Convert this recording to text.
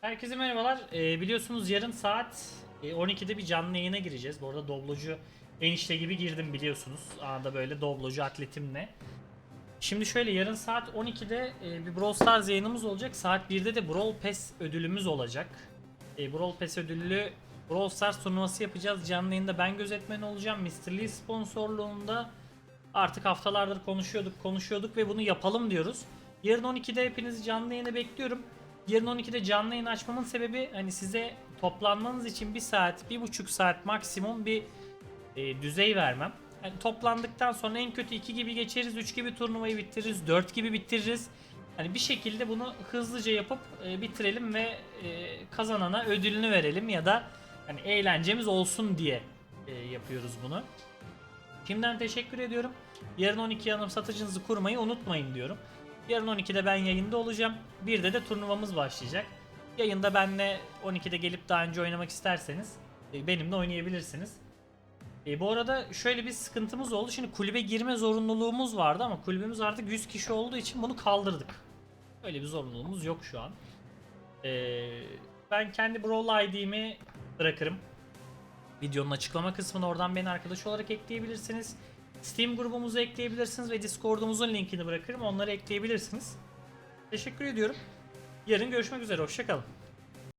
Herkese merhabalar. Ee, biliyorsunuz yarın saat e, 12'de bir canlı yayına gireceğiz. Bu arada doblocu enişte gibi girdim biliyorsunuz. Anında böyle doblocu atletimle. Şimdi şöyle yarın saat 12'de e, bir Brawl Stars yayınımız olacak. Saat 1'de de Brawl Pass ödülümüz olacak. E, Brawl Pass ödüllü Brawl Stars turnuvası yapacağız. Canlı yayında ben gözetmen olacağım. Mr. Lee sponsorluğunda artık haftalardır konuşuyorduk konuşuyorduk ve bunu yapalım diyoruz. Yarın 12'de hepinizi canlı yayına bekliyorum. Yarın 12'de canlı yayın açmamın sebebi hani size toplanmanız için bir saat, bir buçuk saat maksimum bir e, düzey vermem. Yani toplandıktan sonra en kötü 2 gibi geçeriz, 3 gibi turnuvayı bitiririz, 4 gibi bitiririz. Hani bir şekilde bunu hızlıca yapıp e, bitirelim ve e, kazanana ödülünü verelim ya da hani eğlencemiz olsun diye e, yapıyoruz bunu. Şimdiden teşekkür ediyorum. Yarın 12 yanım satıcınızı kurmayı unutmayın diyorum. Yarın 12'de ben yayında olacağım. Bir de de turnuvamız başlayacak. Yayında benle 12'de gelip daha önce oynamak isterseniz e, benimle oynayabilirsiniz. E, bu arada şöyle bir sıkıntımız oldu. Şimdi kulübe girme zorunluluğumuz vardı ama kulübümüz artık 100 kişi olduğu için bunu kaldırdık. Öyle bir zorunluluğumuz yok şu an. E, ben kendi Brawl ID'mi bırakırım. Videonun açıklama kısmına oradan beni arkadaş olarak ekleyebilirsiniz. Steam grubumuzu ekleyebilirsiniz ve Discord'umuzun linkini bırakırım. Onları ekleyebilirsiniz. Teşekkür ediyorum. Yarın görüşmek üzere. Hoşçakalın.